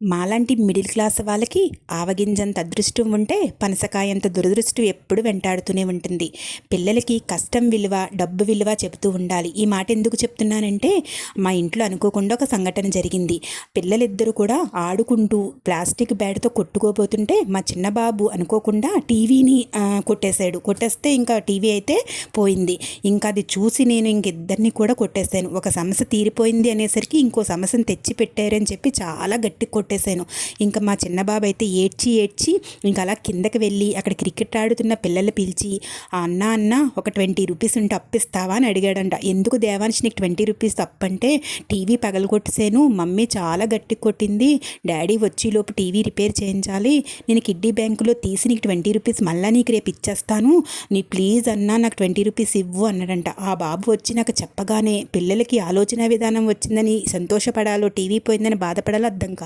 మాలాంటి middle class వాళ్ళకి ఆవగింజంత అదృష్టం ఉంటే పనసకాయంత దురదృష్టం ఎప్పుడు వెంటాడుతూనే ఉంటుంది. పిల్లలకి కష్టం విలువ డబ్బు విలువ చెబుతూ ఉండాలి. ఈ మాట ఎందుకు చెప్తున్నానంటే మా ఇంట్లో అనుకోకుండా ఒక సంఘటన జరిగింది. పిల్లలిద్దరూ కూడా ఆడుకుంటూ ప్లాస్టిక్ బ్యాడ్తో కొట్టుకోబోతుంటే మా చిన్న బాబు అనుకోకుండా టీవీని కొట్టేశాడు. కొట్టేస్తే ఇంకా టీవీ అయితే పోయింది. ఇంకా అది చూసి నేను ఇంక ఇద్దరిని కూడా కొట్టేశాను. ఒక సమస్య తీరిపోయింది అనేసరికి ఇంకో సమస్యను తెచ్చి పెట్టారని చెప్పి చాలా గట్టి కొట్టు కొట్టేశాను. ఇంకా మా చిన్న బాబు అయితే ఏడ్చి ఏడ్చి ఇంకా అలా కిందకి వెళ్ళి అక్కడ క్రికెట్ ఆడుతున్న పిల్లలు పిలిచి అన్న అన్న ఒక ట్వంటీ రూపీస్ ఉంటే అప్పిస్తావా? అని అడిగాడంట. ఎందుకు దేవాంశ్ నీకు ట్వంటీ రూపీస్ తప్పంటే టీవీ పగలగొట్టేశాను మమ్మీ చాలా గట్టి కొట్టింది డాడీ వచ్చేలోపు టీవీ రిపేర్ చేయించాలి నేను కిడ్డీ బ్యాంకులో తీసి నీకు ట్వంటీ రూపీస్ మళ్ళీ నీకు రేపు ఇచ్చేస్తాను నీ ప్లీజ్ అన్నా నాకు ట్వంటీ రూపీస్ ఇవ్వు అన్నాడంట. ఆ బాబు వచ్చి నాకు చెప్పగానే పిల్లలకి ఆలోచన విధానం వచ్చిందని సంతోషపడాలో టీవీ పోయిందని బాధపడాలో అర్థం కాదు.